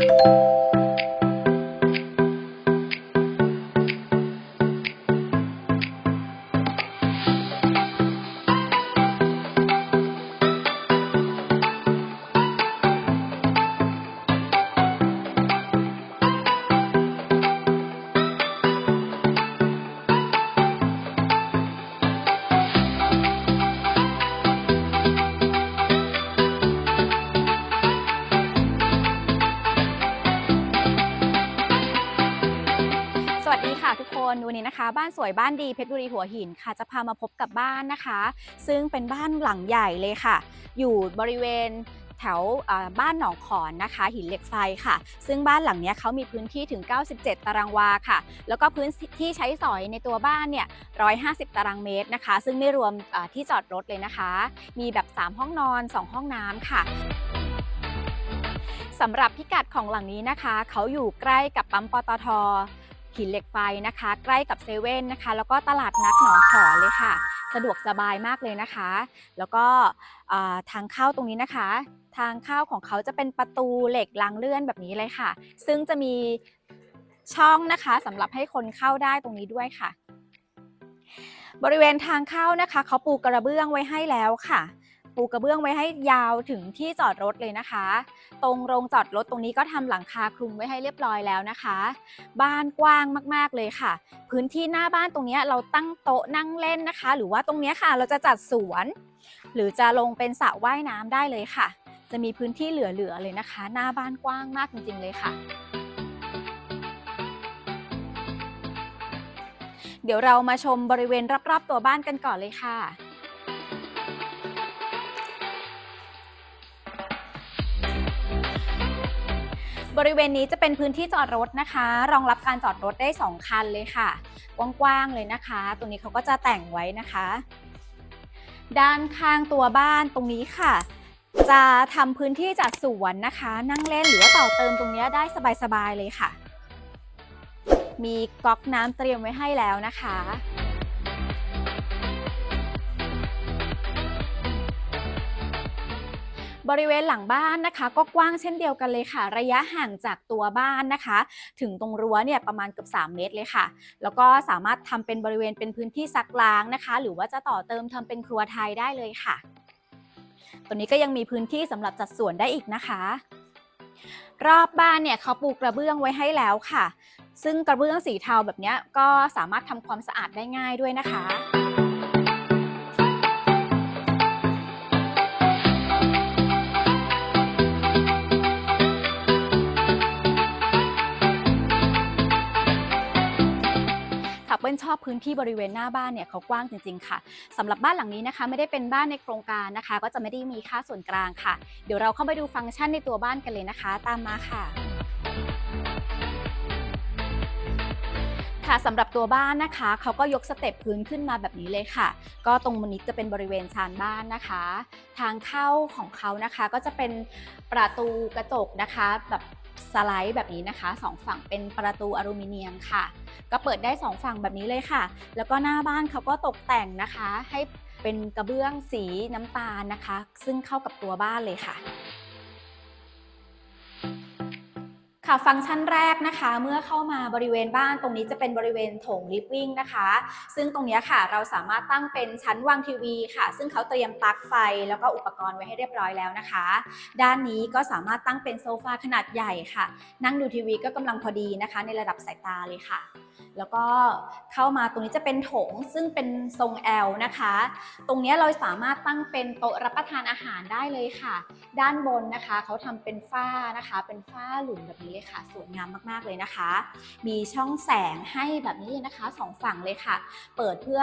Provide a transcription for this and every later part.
ส นวันนี้นะคะ บ้านสวยบ้านดีเพชรบุรีหัวหินค่ะ จะพามาพบกับบ้านนะคะ ซึ่งเป็นบ้านหลังใหญ่เลยค่ะ อยู่บริเวณแถวบ้านหนองขอนนะคะ หินเหล็กไฟค่ะ ซึ่งบ้านหลังนี้เขามีพื้นที่ถึง 97 ตารางวาค่ะ แล้วก็พื้นที่ใช้สอยในตัวบ้านเนี่ย 150 ตารางเมตรนะคะ ซึ่งไม่รวมที่จอดรถเลยนะคะ มีแบบ 3 ห้องนอน 2 ห้องน้ำค่ะสำหรับพิกัดของหลังนี้นะคะ เขาอยู่ใกล้กับปั๊มปตท หินเหล็กไฟนะคะ ใกล้กับเซเว่นนะคะ แล้วก็ตลาดนัดหนองขอเลยค่ะ สะดวกสบายมากเลยนะคะ แล้วก็ทางเข้าตรงนี้นะคะ ทางเข้าของเขาจะเป็นประตูเหล็กรางเลื่อนแบบนี้เลยค่ะ ซึ่งจะมีช่องนะคะสำหรับให้คนเข้าได้ตรงนี้ด้วยค่ะ บริเวณทางเข้านะคะ เขาปูกระเบื้องไว้ให้แล้วค่ะ ปูกระเบื้องไว้ให้ยาวถึงที่จอดรถเลยนะคะ ตรงโรงจอดรถตรงนี้ก็ทำหลังคาคลุมไว้ให้เรียบร้อยแล้วนะคะ บ้านกว้างมากๆเลยค่ะ พื้นที่หน้าบ้านตรงนี้เราตั้งโต๊ะนั่งเล่นนะคะ หรือว่าตรงนี้ค่ะเราจะจัดสวน หรือจะลงเป็นสระว่ายน้ำได้เลยค่ะ จะมีพื้นที่เหลือๆเลยนะคะ หน้าบ้านกว้างมากจริงๆเลยค่ะเดี๋ยวเรามาชมบริเวณรอบๆตัวบ้านกันก่อนเลยค่ะ บริเวณนี้จะเป็นพื้นที่จอดรถนะคะ รองรับการจอดรถได้ 2 คันเลยค่ะ กว้างๆเลยนะคะตรงนี้เขาก็จะแต่งไว้นะคะ ด้านข้างตัวบ้านตรงนี้ค่ะ จะทำพื้นที่จัดสวนนะคะ นั่งเล่นหรือว่าต่อเติมตรงนี้ได้สบายๆเลยค่ะ มีก๊อกน้ำเตรียมไว้ให้แล้วนะคะ บริเวณหลังบ้านนะคะ ก็กว้างเช่นเดียวกันเลยค่ะ ระยะห่างจากตัวบ้านนะคะ ถึงตรงรั้วเนี่ยประมาณเกือบ3 เมตรเลยค่ะ แล้วก็สามารถทำเป็นบริเวณเป็นพื้นที่ซักล้างนะคะ หรือว่าจะต่อเติมทำเป็นครัวไทยได้เลยค่ะ ตัวนี้ก็ยังมีพื้นที่สำหรับจัดสวนได้อีกนะคะ รอบบ้านเนี่ยเขาปูกระเบื้องไว้ให้แล้วค่ะ ซึ่งกระเบื้องสีเทาแบบนี้ก็สามารถทำความสะอาดได้ง่ายด้วยนะคะ เปิ้ลชอบพื้นที่บริเวณหน้าบ้านเนี่ยเขากว้างจริงๆค่ะสำหรับบ้านหลังนี้นะคะ ไม่ได้เป็นบ้านในโครงการนะคะ ก็จะไม่ได้มีค่าส่วนกลางค่ะ เดี๋ยวเราเข้าไปดูฟังก์ชันในตัวบ้านกันเลยนะคะ ตามมาค่ะค่ะสำหรับตัวบ้านนะคะเขาก็ยกสเต็ปพื้นขึ้นมาแบบนี้เลยค่ะ ก็ตรงนี้จะเป็นบริเวณชานบ้านนะคะ ทางเข้าของเขานะคะก็จะเป็นประตูกระจกนะคะแบบ สไลด์แบบนี้นะคะสองฝั่งเป็นประตูอลูมิเนียมค่ะ ก็เปิดได้สองฝั่งแบบนี้เลยค่ะ แล้วก็หน้าบ้านเขาก็ตกแต่งนะคะ ให้เป็นกระเบื้องสีน้ำตาลนะคะ ซึ่งเข้ากับตัวบ้านเลยค่ะ ค่ะฟังก์ชันแรกนะคะ เมื่อเข้ามาบริเวณบ้านตรงนี้จะเป็นบริเวณโถงลิฟวิ่งนะคะ ซึ่งตรงนี้ค่ะเราสามารถตั้งเป็นชั้นวางทีวีค่ะ ซึ่งเขาเตรียมปลั๊กไฟ แล้วก็อุปกรณ์ไว้ให้เรียบร้อยแล้วนะคะ ด้านนี้ก็สามารถตั้งเป็นโซฟาขนาดใหญ่ค่ะ นั่งดูทีวีก็กำลังพอดีนะคะ ในระดับสายตาเลยค่ะ แล้วก็เข้ามาตรงนี้จะเป็นโถงซึ่งเป็นทรง L นะคะ ตรงนี้เราสามารถตั้งเป็นโต๊ะรับประทานอาหารได้เลยค่ะ ด้านบนนะคะเขาทำเป็นฝ้านะคะ เป็นฝ้าหลุมแบบนี้เลยค่ะ สวยงามมากๆเลยนะคะ มีช่องแสงให้แบบนี้เลยนะคะสองฝั่งเลยค่ะ เปิดเพื่อ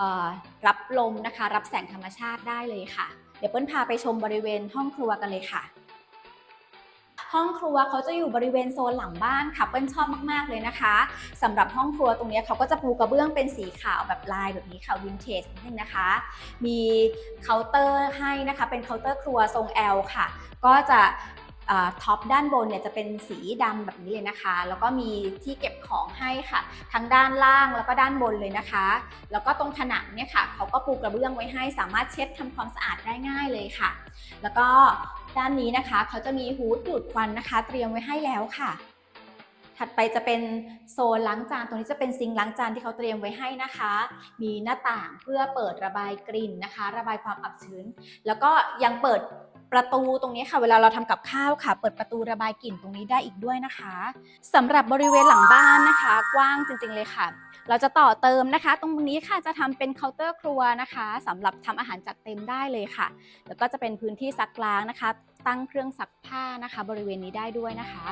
ออรับลมนะคะ รับแสงธรรมชาติได้เลยค่ะ เดี๋ยวเปิ้ลพาไปชมบริเวณห้องครัวกันเลยค่ะห้องครัวเขาจะอยู่บริเวณโซนหลังบ้านค่ะเปิ้ลชอบมากๆเลยนะคะสำหรับห้องครัวตรงนี้เขาก็จะปูกระเบื้องเป็นสีขาวแบบลายแบบนี้ค่ะวินเทจนิดนึงนะคะ มีเคาน์เตอร์ให้นะคะ เป็นเคาน์เตอร์ครัวทรง L ค่ะ ก็จะ ท็อปด้านบนเนี่ยจะเป็นสีดำแบบนี้เลยนะคะ แล้วก็มีที่เก็บของให้ค่ะ ทั้งด้านล่างแล้วก็ด้านบนเลยนะคะ แล้วก็ตรงผนังเนี่ยค่ะเขาก็ปูกระเบื้องไว้ให้ สามารถเช็ดทำความสะอาดได้ง่ายเลยค่ะ แล้วก็ด้านนี้นะคะเขาจะมีฮูดดูดควันนะคะ เตรียมไว้ให้แล้วค่ะ ถัดไปจะเป็นโซนล้างจาน ตรงนี้จะเป็นซิงล้างจานที่เขาเตรียมไว้ให้นะคะ มีหน้าต่างเพื่อเปิดระบายกลิ่นนะคะ ระบายความอับชื้น แล้วก็ยังเปิด ประตูตรงนี้ค่ะ เวลาเราทำกับข้าวค่ะ เปิดประตูระบายกลิ่นตรงนี้ได้อีกด้วยนะคะสำหรับบริเวณหลังบ้านนะคะ กว้างจริงๆเลยค่ะ เราจะต่อเติมนะคะ ตรงนี้ค่ะจะทำเป็นเคาน์เตอร์ครัวนะคะสำหรับทำอาหารจัดเต็มได้เลยค่ะ แล้วก็จะเป็นพื้นที่ซักล้างนะคะ ตั้งเครื่องซักผ้านะคะ บริเวณนี้ได้ด้วยนะคะ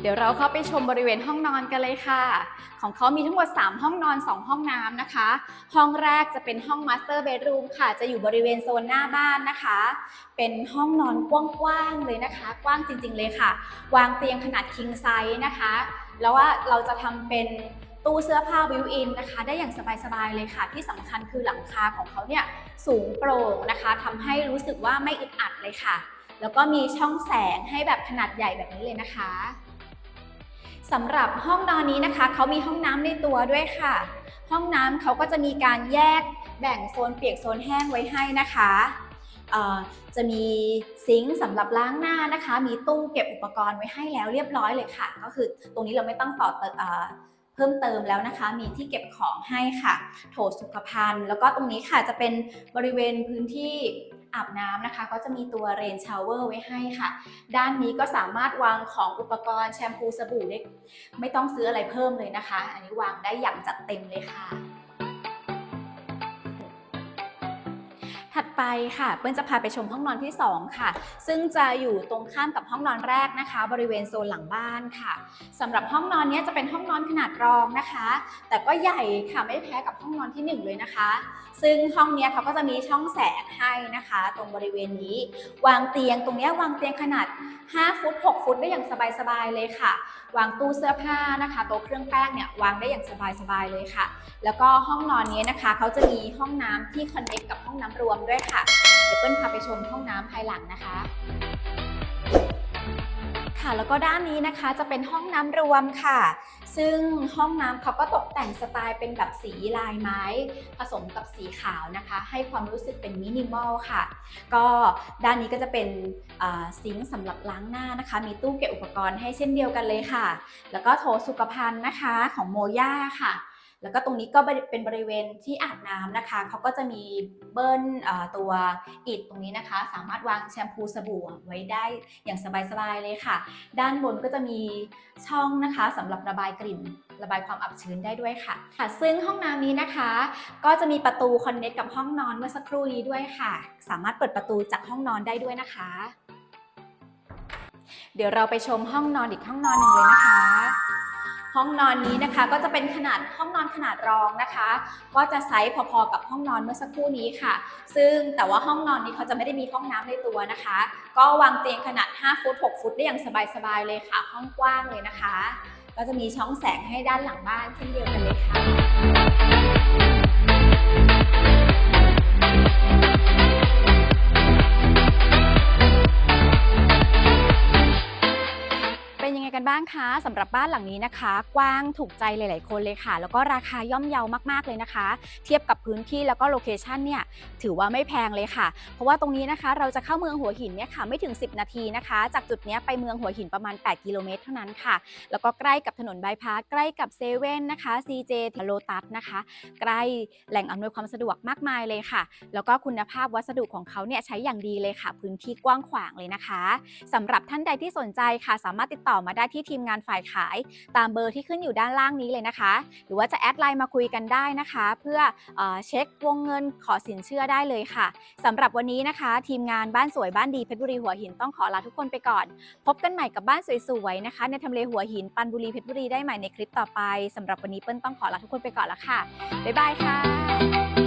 เดี๋ยวเราเข้าไปชมบริเวณห้องนอนกันเลยค่ะ ของเขามีทั้งหมด 3 ห้องนอน 2 ห้องน้ำนะคะ ห้องแรกจะเป็นห้องมาสเตอร์เบดรูมค่ะ จะอยู่บริเวณโซนหน้าบ้านนะคะ เป็นห้องนอนกว้างๆเลยนะคะ กว้างจริงๆเลยค่ะ วางเตียงขนาด king size นะคะ แล้วว่าเราจะทำเป็นตู้เสื้อผ้าวิวอินนะคะ ได้อย่างสบายๆเลยค่ะ ที่สำคัญคือหลังคาของเขาเนี่ยสูงโปร่งนะคะทำให้รู้สึกว่าไม่อึดอัดเลยค่ะ แล้วก็มีช่องแสงให้แบบขนาดใหญ่แบบนี้เลยนะคะ สำหรับห้องนอนนี้นะคะเขามีห้องน้ำในตัวด้วยค่ะ ห้องน้ำเขาก็จะมีการแยกแบ่งโซนเปียกโซนแห้งไว้ให้นะคะจะมีซิงค์สำหรับล้างหน้านะคะ มีตู้เก็บอุปกรณ์ไว้ให้แล้วเรียบร้อยเลยค่ะ ก็คือตรงนี้เราไม่ต้องต่อเติมเพิ่มเติมแล้วนะคะ มีที่เก็บของให้ค่ะ โถสุขภัณฑ์ แล้วก็ตรงนี้ค่ะจะเป็นบริเวณพื้นที่ อาบน้ำนะคะ ก็จะมีตัวเรนชาวเวอร์ไว้ให้ค่ะ ด้านนี้ก็สามารถวางของอุปกรณ์แชมพูสบู่ได้ไม่ต้องซื้ออะไรเพิ่มเลยนะคะ อันนี้วางได้อย่างจัดเต็มเลยค่ะ ไปค่ะ เปิ้ลจะพาไปชมห้องนอนที่ 2 ค่ะ ซึ่งจะอยู่ตรงข้ามกับห้องนอนแรกนะคะ บริเวณโซนหลังบ้านค่ะสำหรับห้องนอนนี้จะเป็นห้องนอนขนาดรองนะคะ แต่ก็ใหญ่ค่ะไม่แพ้กับห้องนอนที่ 1 เลยนะคะ ซึ่งห้องนี้เขาก็จะมีช่องแสงให้นะคะ ตรงบริเวณนี้ วางเตียงตรงนี้วางเตียงขนาด 5 ฟุต 6 ฟุตได้อย่างสบายๆเลยค่ะ วางตู้เสื้อผ้านะคะโต๊ะเครื่องแป้งเนี่ยวางได้อย่างสบายๆเลยค่ะ แล้วก็ห้องนอนนี้นะคะเขาจะมีห้องน้ำที่คอนเน c t กับห้องน้ำรวมด้วยค่ะเดี๋ยวเปิ้ลพาไปชมห้องน้ำภายหลังนะคะค่ะแล้วก็ด้านนี้นะคะจะเป็นห้องน้ำรวมค่ะ ซึ่งห้องน้ำเขาก็ตกแต่งสไตล์เป็นแบบสีลายไม้ ผสมกับสีขาวนะคะ ให้ความรู้สึกเป็นมินิมอลค่ะ ก็ด้านนี้ก็จะเป็นซิงค์สำหรับล้างหน้านะคะ มีตู้เก็บอุปกรณ์ให้เช่นเดียวกันเลยค่ะ แล้วก็โถสุขภัณฑ์นะคะของโมย่าค่ะ แล้วก็ตรงนี้ก็เป็นบริเวณที่อาบน้ำนะคะเขาก็จะมีเบิ้ลตัวอิฐตรงนี้นะคะ สามารถวางแชมพูสบู่ไว้ได้อย่างสบายๆเลยค่ะ ด้านบนก็จะมีช่องนะคะสำหรับระบายกลิ่น ระบายความอับชื้นได้ด้วยค่ะค่ะ ซึ่งห้องน้ำนี้นะคะ ก็จะมีประตูคอนเน c t กับห้องนอนเมื่อสักครู่นี้ด้วยค่ะ สามารถเปิดประตูจากห้องนอนได้ด้วยนะคะ เดี๋ยวเราไปชมห้องนอนอีกห้องนอนหนึ่งเลยนะคะ ห้องนอนนี้นะคะก็จะเป็นขนาดห้องนอนขนาดรองนะคะ ก็จะไซส์พอๆกับห้องนอนเมื่อสักครู่นี้ค่ะ ซึ่งแต่ว่าห้องนอนนี้เขาจะไม่ได้มีห้องน้ำในตัวนะคะ ก็วางเตียงขนาด 5 ฟุต 6 ฟุตได้อย่างสบายๆเลยค่ะ ห้องกว้างเลยนะคะ ก็จะมีช่องแสงให้ด้านหลังบ้านเช่นเดียวกันเลยค่ะ กันบ้างคะสำหรับบ้านหลังนี้นะคะ กว้างถูกใจหลาย ๆ คนเลยค่ะ แล้วก็ราคาย่อมเยาวมาก ๆ เลยนะคะ เทียบกับพื้นที่แล้วก็โลเคชันเนี่ยถือว่าไม่แพงเลยค่ะ เพราะว่าตรงนี้นะคะ เราจะเข้าเมืองหัวหินเนี่ยค่ะไม่ถึง 10 นาทีนะคะ จากจุดเนี้ยไปเมืองหัวหินประมาณ 8 กิโลเมตรเท่านั้นค่ะ แล้วก็ใกล้กับถนนบายพาสใกล้กับเซเว่นนะคะ CJ โลตัสนะคะ ใกล้แหล่งอำนวยความสะดวกมากมายเลยค่ะ แล้วก็คุณภาพวัสดุของเขาเนี่ยใช้อย่างดีเลยค่ะ พื้นที่กว้างขวางเลยนะคะสำหรับท่านใดที่สนใจค่ะ สามารถติดต่อมาได้ที่ทีมงานฝ่ายขาย ตามเบอร์ที่ขึ้นอยู่ด้านล่างนี้เลยนะคะ หรือว่าจะแอดไลน์มาคุยกันได้นะคะ เพื่อเออเช็ควงเงินขอสินเชื่อได้เลยค่ะสำหรับวันนี้นะคะ ทีมงานบ้านสวยบ้านดีเพชรบุรีหัวหินต้องขอลาทุกคนไปก่อน พบกันใหม่กับบ้านสวยๆนะคะ ในทำเลหัวหินปันบุรีเพชรบุรีได้ใหม่ในคลิปต่อไปสำหรับวันนี้เปิ้ลต้องขอลาทุกคนไปก่อนละค่ะบ๊ายบายค่ะ